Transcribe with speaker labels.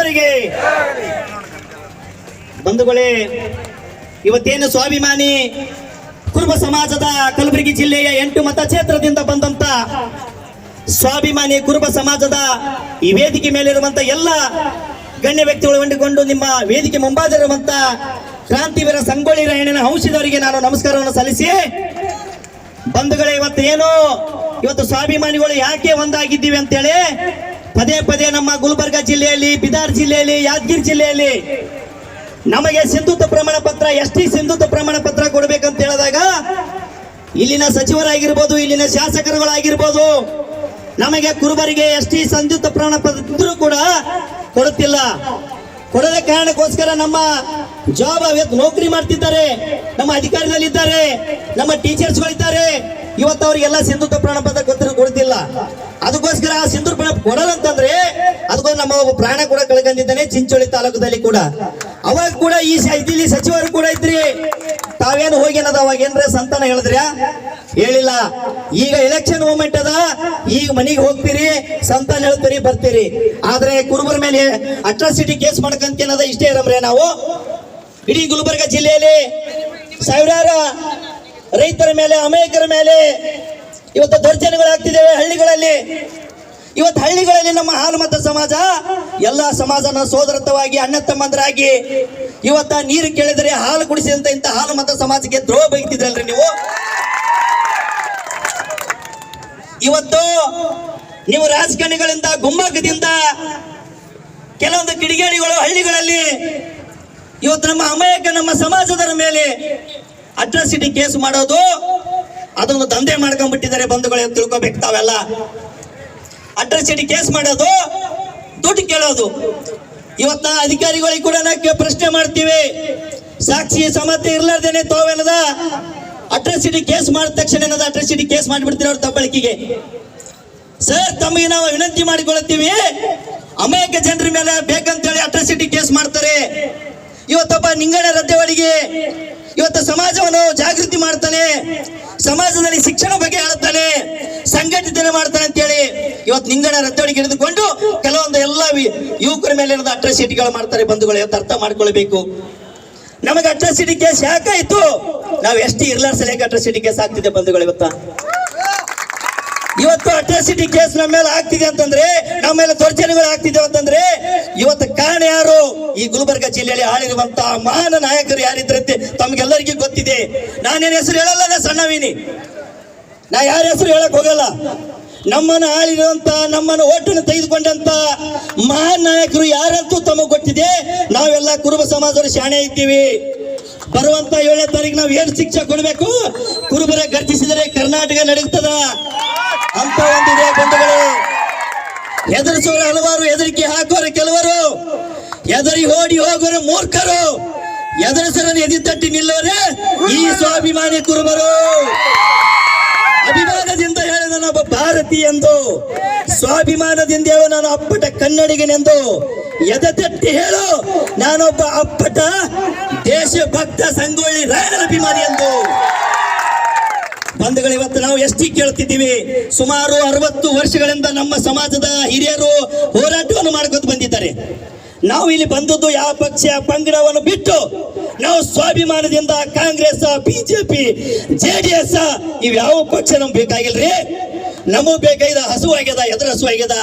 Speaker 1: ಹೆಸರಿಗೆ ಬಂಧುಗಳೇ, ಇವತ್ತೇನು ಸ್ವಾಭಿಮಾನಿ ಕುರುಬ ಸಮಾಜದ ಕಲಬುರಗಿ ಜಿಲ್ಲೆಯ ಎಂಟು ಮತಕ್ಷೇತ್ರದಿಂದ ಬಂದಂತ ಸ್ವಾಭಿಮಾನಿ ಕುರುಬ ಸಮಾಜದ ಈ ವೇದಿಕೆ ಮೇಲಿರುವಂತ ಎಲ್ಲ ಗಣ್ಯ ವ್ಯಕ್ತಿಗಳು ಹೊಂದಿಕೊಂಡು ನಿಮ್ಮ ವೇದಿಕೆ ಮುಂಬಾದಿರುವಂತ ಕ್ರಾಂತಿವೀರ ಸಂಗೊಳ್ಳಿ ರಾಯಣ್ಣನ ಔಷಧವರಿಗೆ ನಾನು ನಮಸ್ಕಾರವನ್ನು ಸಲ್ಲಿಸಿ, ಬಂಧುಗಳೇ ಇವತ್ತು ಇವತ್ತು ಸ್ವಾಭಿಮಾನಿಗಳು ಯಾಕೆ ಒಂದಾಗಿದ್ದೀವಿ ಅಂತೇಳಿ ಪದೇ ಪದೇ ನಮ್ಮ ಗುಲ್ಬರ್ಗ ಜಿಲ್ಲೆಯಲ್ಲಿ, ಬಿದಾರ್ ಜಿಲ್ಲೆಯಲ್ಲಿ, ಯಾದಗಿರಿ ಜಿಲ್ಲೆಯಲ್ಲಿ ನಮಗೆ ಸಿಂಧುತ್ವ ಪ್ರಮಾಣ ಪತ್ರ, ಎಸ್ ಟಿ ಸಿಂಧುತ್ವ ಪ್ರಮಾಣ ಪತ್ರ ಕೊಡಬೇಕಂತ ಹೇಳಿದಾಗ ಇಲ್ಲಿನ ಸಚಿವರಾಗಿರ್ಬೋದು, ಇಲ್ಲಿನ ಶಾಸಕರುಗಳಾಗಿರ್ಬೋದು, ನಮಗೆ ಕುರುಬರಿಗೆ ಎಷ್ಟಿ ಸಿಂಧುತ್ವ ಪ್ರಮಾಣ ಪತ್ರ ಕೂಡ ಕೊಡುತ್ತಿಲ್ಲ. ಕೊಡದ ಕಾರಣಕ್ಕೋಸ್ಕರ ನಮ್ಮ ಜಾಬ್ ನೌಕರಿ ಮಾಡ್ತಿದ್ದಾರೆ, ನಮ್ಮ ಅಧಿಕಾರಿಗಳಿದ್ದಾರೆ ನಮ್ಮ ಟೀಚರ್ಸ್ಗಳಿದ್ದಾರೆ ಇವತ್ತು ಅವರಿಗೆಲ್ಲ ಸಿಂಧುತ್ವ ಪ್ರಾಣಪದ ಗೊತ್ತಿರೋ ಕೊಡ್ತಿಲ್ಲ ಅದಕ್ಕೋಸ್ಕರ ಆ ಸಿಂಧು ಪ್ರಾಣ ಕೊಡಲ್ಲ ಅಂತಂದ್ರೆ ಅದಕ್ಕೋಸ್ಕರ ನಮ್ಮ ಪ್ರಾಣ ಕೂಡ ಕಳ್ಕೊಂಡಿದ್ದಾನೆ, ಚಿಂಚೋಳಿ ತಾಲೂಕದಲ್ಲಿ ಕೂಡ. ಅವಾಗ ಕೂಡ ಈ ಇಲ್ಲಿ ಸಚಿವರು ಕೂಡ ಇದ್ರಿ. ತಾವೇನು ಹೋಗ್ಯನದ ಅವಾಗ ಏನ್ರ ಸಂತಾನ ಹೇಳಿದ್ರ್ಯಾ ಹೇಳಿಲ್ಲ. ಈಗ ಎಲೆಕ್ಷನ್ ಮೂಮೆಂಟ್ ಅದ. ಈಗ ಮನೆಗೆ ಹೋಗ್ತೀರಿ, ಸಂತಾನ ಹೇಳ್ತೀರಿ, ಬರ್ತೀರಿ. ಆದ್ರೆ ಕುರುಬರ ಮೇಲೆ ಅಟ್ರಾಸಿಟಿ ಕೇಸ್ ಮಾಡ್ಕಂತ ಏನದ ಇಷ್ಟೇ ಇರಮ್ರೆ ನಾವು? ಇಡೀ ಗುಲ್ಬರ್ಗ ಜಿಲ್ಲೆಯಲ್ಲಿ ಸಾವಿರಾರು ರೈತರ ಮೇಲೆ, ಅಮಾಯಕರ ಮೇಲೆ ಇವತ್ತು ದೌರ್ಜನ್ಯಗಳಾಗ್ತಿದ್ದೇವೆ ಹಳ್ಳಿಗಳಲ್ಲಿ. ಇವತ್ತು ಹಳ್ಳಿಗಳಲ್ಲಿ ನಮ್ಮ ಹಾಲುಮತ ಸಮಾಜ, ಎಲ್ಲ ಸಮಾಜನ ಸೋದರತ್ವವಾಗಿ ಅಣ್ಣ ತಮ್ಮಂದರಾಗಿ ಇವತ್ತ ನೀರು ಕೇಳಿದರೆ ಹಾಲು ಕುಡಿಸಿದಂತ ಇಂಥ ಹಾಲು ಮತ ಸಮಾಜಕ್ಕೆ ದ್ರೋಹ ಬೈತಿದ್ರಲ್ರಿ ನೀವು? ಇವತ್ತು ನೀವು ರಾಜಕಾರಣಿಗಳಿಂದ ಗುಮ್ಮಗದಿಂದ ಕೆಲವೊಂದು ಕಿಡಿಗೇಡಿಗಳು ಹಳ್ಳಿಗಳಲ್ಲಿ ಇವತ್ತು ನಮ್ಮ ಅಮಾಯಕ ನಮ್ಮ ಸಮಾಜದರ ಮೇಲೆ ಅಟ್ರಾಸಿಟಿ ಕೇಸ್ ಮಾಡೋದು ಅದೊಂದು ದಂಧೆ ಮಾಡ್ಕೊಂಡ್ಬಿಟ್ಟಿದ್ದಾರೆ ಬಂಧುಗಳು ತಿಳ್ಕೊಬೇಕು ತಾವೆಲ್ಲ. ಅಟ್ರಾಸಿಟಿ ಕೇಸ್ ಮಾಡೋದು, ದುಡ್ಡು ಕೇಳೋದು. ಇವತ್ತ ಅಧಿಕಾರಿಗಳಿಗೆ ಕೂಡ ನಾವು ಪ್ರಶ್ನೆ ಮಾಡ್ತೀವಿ. ಸಾಕ್ಷಿ ಸಮತೆ ಇರ್ಲಾರ್ದೇನೆ ತಾವೆಲ್ಲದ? ಅಟ್ರಾಸಿಟಿ ಕೇಸ್ ಮಾಡಿದ ತಕ್ಷಣ ಏನದ ಅಟ್ರಾಸಿಟಿ ಕೇಸ್ ಮಾಡಿಬಿಡ್ತೀರಿ ಅವ್ರ ತಪ್ಪಳಿಕೆಗೆ ಸರ್, ತಮಗೆ ನಾವು ವಿನಂತಿ ಮಾಡಿಕೊಳ್ಳುತ್ತೀವಿ. ಅಮೇರಿಕ ಜನರ ಮೇಲೆ ಬೇಕಂತೇಳಿ ಅಟ್ರಾಸಿಟಿ ಕೇಸ್ ಮಾಡ್ತಾರೆ. ಇವತ್ತೊಬ್ಬ ನಿಂಗಣ ರದ್ದೆವಳಿಗೆ ಇವತ್ತು ಸಮಾಜವನ್ನು ಜಾಗೃತಿ ಮಾಡ್ತಾನೆ, ಸಮಾಜದಲ್ಲಿ ಶಿಕ್ಷಣ ಬಗ್ಗೆ ಹೇಳ್ತಾನೆ ಸಂಘಟಿತನೆ ಮಾಡ್ತಾನೆ ಅಂತೇಳಿ ಇವತ್ತು ನಿಂಗಣ ರದ್ದೆವಳಿಗೆ ಹಿಡಿದುಕೊಂಡು ಕೆಲವೊಂದು ಎಲ್ಲ ಯುವಕರ ಮೇಲೆ ಅಟ್ರಾಸಿಟಿಗಳು ಮಾಡ್ತಾರೆ ಬಂಧುಗಳು. ಇವತ್ತು ಅರ್ಥ ಮಾಡ್ಕೊಳ್ಬೇಕು. ನಮಗೆ ಅಟ್ರಾಸಿಟಿ ಕೇಸ್ ಯಾಕಾಯ್ತು ನಾವು ಎಷ್ಟು ಇರ್ಲಾರ್ಸಲೇಕ ಅಟ್ರಾಸಿಟಿ ಕೇಸ್ ಆಗ್ತಿದೆ ಬಂಧುಗಳು ಇವತ್ತ. ಇವತ್ತು ಅಟ್ರಾಸಿಟಿ ಕೇಸ್ ನಮ್ಮ ಮೇಲೆ ಆಗ್ತಿದೆ ಅಂತಂದ್ರೆ, ನಮ್ಮ ಮೇಲೆ ದೌರ್ಜನ್ಯಗಳು ಆಗ್ತಿದೆ ಅಂತಂದ್ರೆ, ಇವತ್ತು ಕಾರಣ ಯಾರು? ಈ ಗುಲ್ಬರ್ಗ ಜಿಲ್ಲೆಯಲ್ಲಿ ಆಳಿರುವಂತಹ ಮಹಾನ್ ನಾಯಕರು ಯಾರಿದ್ರಂತೆ ತಮ್ಗೆಲ್ಲರಿಗೂ ಗೊತ್ತಿದೆ. ನಾನೇನು ಹೆಸರು ಹೇಳಲ್ಲ ನಾ ಸಣ್ಣವೀನಿ ನಾ ಯಾರ ಹೆಸರು ಹೇಳಕ್ ಹೋಗಲ್ಲ. ನಮ್ಮನ್ನು ಆಳಿರುವಂತ, ನಮ್ಮನ್ನು ಓಟನ್ನು ತೆಗೆದುಕೊಂಡಂತ ಮಹಾನ್ ನಾಯಕರು ಯಾರಂತೂ ತಮಗೆ ಗೊತ್ತಿದೆ. ನಾವೆಲ್ಲ ಕುರುಬ ಸಮಾಜದವರು ಶಾಣೆ ಇದ್ದೀವಿ. ಬರುವಂತ ಏಳನೇ ತಾರೀಕು ನಾವು ಏನು ಶಿಕ್ಷೆ ಕೊಡಬೇಕು? ಕುರುಬರ ಗರ್ಜಿಸಿದರೆ ಕರ್ನಾಟಕ ನಡೆಯುತ್ತದ ಅಂತ ಒಂದಿದೆ ಬಂಧುಗಳು. ಎದುರಿಸುವ ಹಲವಾರು ಹೆದರಿಕೆ ಎದರಿ ಓಡಿ ಹೋಗೋರು ಮೂರ್ಖರು. ಎದುರಿಸರನ್ನು ಎದಿ ತಟ್ಟಿ ನಿಲ್ಲೋರೆ ಈ ಸ್ವಾಭಿಮಾನಿ ಕುರುಬರು. ಅಭಿಮಾನದಿಂದ ಹೇಳ ನಾನೊಬ್ಬ ಭಾರತಿ ಎಂದು. ಸ್ವಾಭಿಮಾನದಿಂದ ನಾನು ಅಪ್ಪಟ ಕನ್ನಡಿಗನೆಂದು. ಎದೆ ತಟ್ಟಿ ಹೇಳು ನಾನೊಬ್ಬ ಅಪ್ಪಟ ದೇಶಭಕ್ತ ಸಂಗೊಳ್ಳಿ ರಾಯನ ಅಭಿಮಾನಿ ಎಂದು. ಬಂಧುಗಳು, ಇವತ್ತು ನಾವು ಎಷ್ಟಿ ಕೇಳ್ತಿದ್ದೀವಿ. ಸುಮಾರು ಅರವತ್ತು ವರ್ಷಗಳಿಂದ ನಮ್ಮ ಸಮಾಜದ ಹಿರಿಯರು ಹೋರಾಟವನ್ನು ಮಾಡ್ಕೊತ ಬಂದಿದ್ದಾರೆ. ನಾವು ಇಲ್ಲಿ ಬಂದದ್ದು ಯಾವ ಪಕ್ಷ ಪಂಗಡವನ್ನು ಬಿಟ್ಟು ನಾವು ಸ್ವಾಭಿಮಾನದಿಂದ Congress, BJP J D S ಇವ್ ಯಾವ ಪಕ್ಷ ನಮ್ಗೆ ಬೇಕಾಗಿಲ್ರಿ? ನಮಗ್ ಬೇಕಾಗಿದ ಹಸುವಾಗ್ಯದ ಎದ್ರ ಹಸು ಆಗ್ಯದ